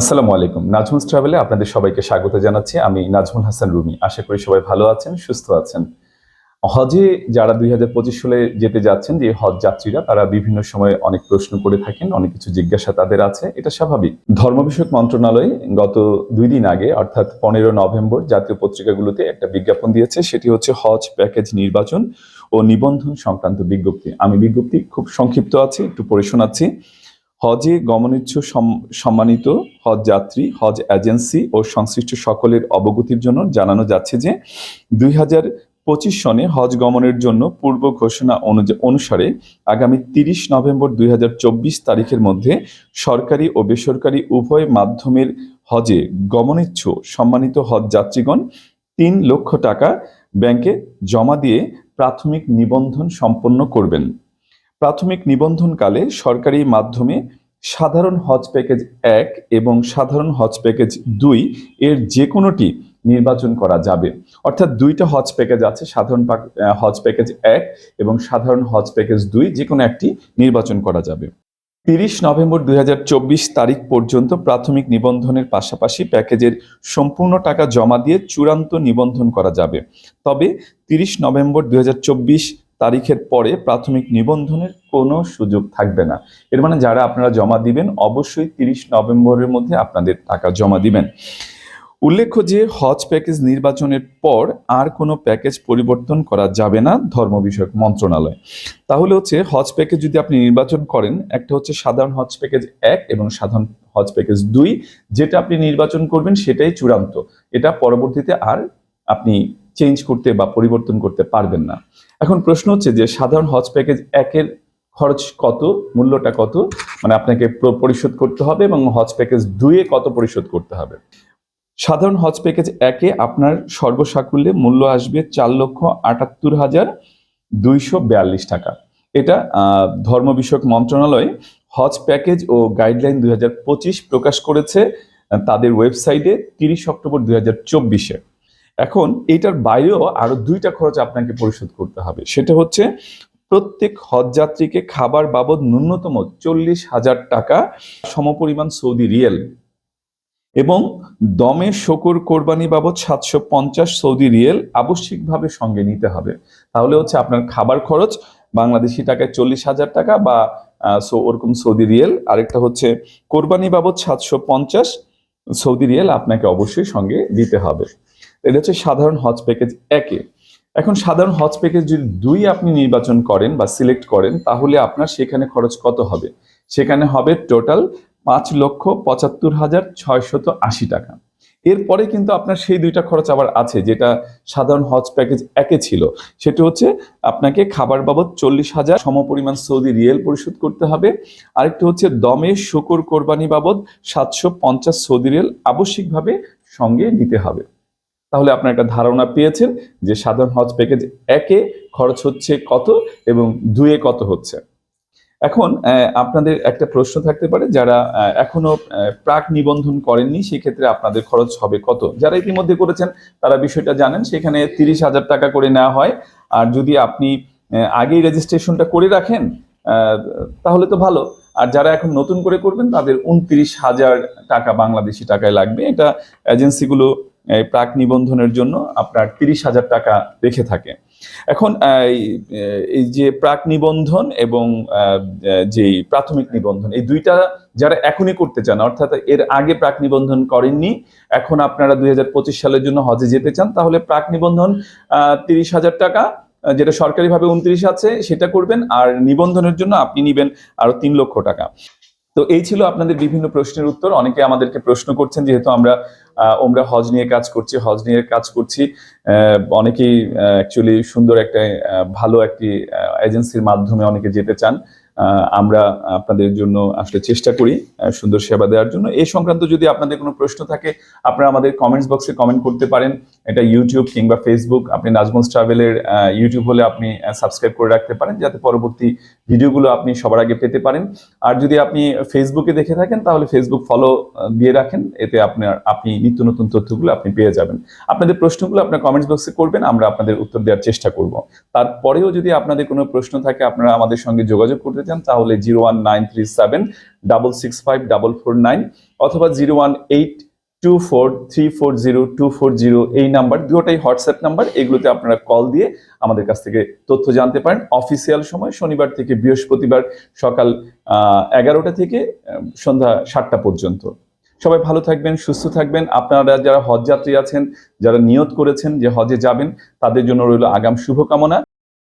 আসসালামু আলাইকুম। নাজমুল ট্রাভেলে আপনাদের সবাইকে স্বাগত জানাচ্ছি। আমি নাজমুল হাসান রুমি। আশা করি সবাই ভালো আছেন, সুস্থ আছেন। হজে যারা দুই হাজার পঁচিশ সালে যেতে যাচ্ছেন, যে হজ যাত্রীরা, তারা বিভিন্ন সময়ে অনেক প্রশ্ন করে থাকেন, অনেক কিছু জিজ্ঞাসা তাদের আছে। এটা স্বাভাবিক। ধর্ম বিষয়ক মন্ত্রণালয় গত দুই দিন আগে, অর্থাৎ পনেরো নভেম্বর, জাতীয় পত্রিকাগুলোতে একটা বিজ্ঞাপন দিয়েছে। সেটি হচ্ছে হজ প্যাকেজ নির্বাচন ও নিবন্ধন সংক্রান্ত বিজ্ঞপ্তি। আমি বিজ্ঞপ্তি খুব সংক্ষিপ্ত আছে, একটু পড়ে শোনাচ্ছি। হজে গমনিচ্ছু সম্মানিত হজ যাত্রী, হজ এজেন্সি ও সংশ্লিষ্ট সকলের অবগতির জন্য জানানো যাচ্ছে যে দুই হাজার পঁচিশ সনে হজ গমনের জন্য পূর্ব ঘোষণা অনুসারে আগামী তিরিশ নভেম্বর দুই হাজার চব্বিশ তারিখের মধ্যে সরকারি ও বেসরকারি উভয় মাধ্যমের হজে গমনিচ্ছু সম্মানিত হজ যাত্রীগণ তিন লক্ষ টাকা ব্যাংকে জমা দিয়ে প্রাথমিক নিবন্ধন সম্পন্ন করবেন। প্রাথমিক নিবন্ধনকালে সরকারি মাধ্যমে সাধারণ হজ প্যাকেজ এক এবং সাধারণ হজ প্যাকেজ দুই এর যে কোনোটি নির্বাচন করা যাবে। অর্থাৎ দুইটা হজ প্যাকেজ আছে, সাধারণ হজ প্যাকেজ এক এবং সাধারণ হজ প্যাকেজ দুই যে কোনো একটি নির্বাচন করা যাবে। তিরিশ নভেম্বর দুই হাজার চব্বিশ তারিখ পর্যন্ত প্রাথমিক নিবন্ধনের পাশাপাশি প্যাকেজের সম্পূর্ণ টাকা জমা দিয়ে চূড়ান্ত নিবন্ধন করা যাবে। তবে তিরিশ নভেম্বর দুই হাজার চব্বিশ তারিখের পরে প্রাথমিক নিবন্ধনের কোনো সুযোগ থাকবে না। এর মানে যারা আপনারা জমা দিবেন, অবশ্যই তিরিশ নভেম্বরের মধ্যে আপনাদের টাকা জমা দিবেন। উল্লেখ্য যে হজ প্যাকেজ নির্বাচনের পর আর কোনো প্যাকেজ পরিবর্তন করা যাবে না ধর্ম বিষয়ক মন্ত্রণালয়। তাহলে হচ্ছে হজ প্যাকেজ যদি আপনি নির্বাচন করেন, একটা হচ্ছে সাধারণ হজ প্যাকেজ এক এবং সাধারণ হজ প্যাকেজ দুই, যেটা আপনি নির্বাচন করবেন সেটাই চূড়ান্ত। এটা পরবর্তীতে আর আপনি চেঞ্জ করতে বা পরিবর্তন করতে পারবেন না। এখন প্রশ্ন হচ্ছে যে সাধারণ হজ প্যাকেজ একের খরচ কত, মূল্যটা কত? মানে আপনাকে পরিশোধ করতে হবে এবং হজ প্যাকেজ দুইয়ে কত পরিশোধ করতে হবে? সাধারণ হজ প্যাকেজ একে আপনার সর্বসাকুল্যে মূল্য আসবে চার লক্ষ আটাত্তর হাজার দুইশো বিয়াল্লিশ টাকা। এটা ধর্ম বিষয়ক মন্ত্রণালয় হজ প্যাকেজ ও গাইডলাইন দুই হাজার পঁচিশ প্রকাশ করেছে, তাদের ওয়েবসাইটে তিরিশ অক্টোবর দুই হাজার চব্বিশে। এখন এটার বাইরেও আরও দুইটা খরচ আপনাকে পরিশোধ করতে হবে। সেটা হচ্ছে প্রত্যেক হজযাত্রীকে খাবার বাবদ ন্যূনতম চল্লিশ হাজার টাকা সমপরিমাণ সৌদি রিয়েল এবং দমে শকুর কোরবানি বাবদ সাতশো পঞ্চাশ সৌদি রিয়েল আবশ্যিকভাবে সঙ্গে নিতে হবে। তাহলে হচ্ছে আপনার খাবার খরচ বাংলাদেশি টাকায় চল্লিশ হাজার টাকা বা ওরকম সৌদি রিয়েল। আরেকটা হচ্ছে কোরবানি বাবদ সাতশো পঞ্চাশ সৌদি রিয়েল আপনাকে অবশ্যই সঙ্গে দিতে হবে। এটা হচ্ছে সাধারণ হজ প্যাকেজ একে। এখন সাধারণ হজ প্যাকেজ যদি দুই আপনি নির্বাচন করেন বা সিলেক্ট করেন, তাহলে আপনার সেখানে খরচ কত হবে? সেখানে হবে টোটাল পাঁচ লক্ষ পঁচাত্তর হাজার ছয়শত আশি টাকা। এরপরে কিন্তু আপনার সেই দুইটা খরচ আবার আছে, যেটা সাধারণ হজ প্যাকেজ একে ছিল। সেটা হচ্ছে আপনাকে খাবার বাবদ চল্লিশ হাজার সমপরিমাণ সৌদি রিয়েল পরিশোধ করতে হবে। আরেকটা হচ্ছে দমে শুকুর কোরবানি বাবদ সাতশো পঞ্চাশ সৌদি রিয়েল আবশ্যিকভাবে সঙ্গে নিতে হবে। তাহলে আপনার একটা ধারণা পেয়েছেন যে সাধারণ হজ প্যাকেজ একে খরচ হচ্ছে কত এবং দুয়ে কত হচ্ছে? এখন আপনাদের একটা প্রশ্ন থাকতে পারে যারা এখনও প্রাক নিবন্ধন করেননি, সেক্ষেত্রে আপনাদের খরচ হবে কত? যারা ইতিমধ্যে করেছেন, তারা বিষয়টা জানেন, সেখানে তিরিশ হাজার টাকা করে নেওয়া হয়। আর যদি আপনি আগেই রেজিস্ট্রেশনটা করে রাখেন তাহলে তো ভালো। আর যারা এখন নতুন করে করবেন, তাদের উনত্রিশ হাজার টাকা বাংলাদেশি টাকায় লাগবে। এটা এজেন্সিগুলো প্রাক নিবন্ধনের জন্য আপনার তিরিশ হাজার টাকা রেখে থাকে। এখন এই- যে প্রাক নিবন্ধন এবং যে প্রাথমিক নিবন্ধন, এই দুইটা যারা এখনই করতে চান, অর্থাৎ এর আগে প্রাক নিবন্ধন করেননি, এখন আপনারা দুই হাজার পঁচিশ সালের জন্য হজে যেতে চান, তাহলে প্রাক নিবন্ধন তিরিশ হাজার টাকা যেটা সরকারিভাবে উনত্রিশ আছে, সেটা করবেন, আর নিবন্ধনের জন্য আপনি নিবেন আরও তিন লক্ষ টাকা। তো এই ছিল আপনাদের বিভিন্ন প্রশ্নের উত্তর, অনেকে আমাদেরকে প্রশ্ন করছেন, যেহেতু আমরা ওমরা হজ নিয়ে কাজ করছি, হজ নিয়ে কাজ করছি। অনেকেই অ্যাকচুয়ালি সুন্দর একটা ভালো একটি এজেন্সির মাধ্যমে অনেকে যেতে চান। আমরা আপনাদের জন্য আসলে চেষ্টা করি সুন্দর সেবা দেওয়ার জন্য। এই সংক্রান্ত যদি আপনাদের কোনো প্রশ্ন থাকে, আপনারা আমাদের কমেন্টস বক্সে কমেন্ট করতে পারেন। এটা ইউটিউব কিংবা ফেসবুক আপনি নাজমুস ট্রাভেলের ইউটিউব হলে আপনি সাবস্ক্রাইব করে রাখতে পারেন, যাতে পরবর্তী ভিডিওগুলো আপনি সবার আগে পেতে পারেন। আর যদি আপনি ফেসবুকে দেখে থাকেন, তাহলে ফেসবুক ফলো দিয়ে রাখেন। এতে আপনার, আপনি নিত্য নতুন তথ্যগুলো আপনি পেয়ে যাবেন। আপনাদের প্রশ্নগুলো আপনার কমেন্টস বক্সে করবেন, আমরা আপনাদের উত্তর দেওয়ার চেষ্টা করব। তারপরেও যদি আপনাদের কোনো প্রশ্ন থাকে, আপনারা আমাদের সঙ্গে যোগাযোগ করতে চান তাহলে zero one nine three seven, double six five, double four nine অথবা zero one eight two four three four zero two four zero এই নাম্বার, দুটোই হোয়াটসঅ্যাপ নাম্বার, এগুলোতে আপনারা কল দিয়ে আমাদের কাছ থেকে তথ্য জানতে পারেন। অফিসিয়াল সময় শনিবার থেকে বৃহস্পতিবার সকাল এগারোটা থেকে সন্ধ্যা সাতটা পর্যন্ত। সবাই ভালো থাকবেন, সুস্থ থাকবেন। আপনারা যারা হজ যাত্রী আছেন, যারা নিয়ত করেছেন যে হজে যাবেন, তাদের জন্য রইল আগাম শুভকামনা।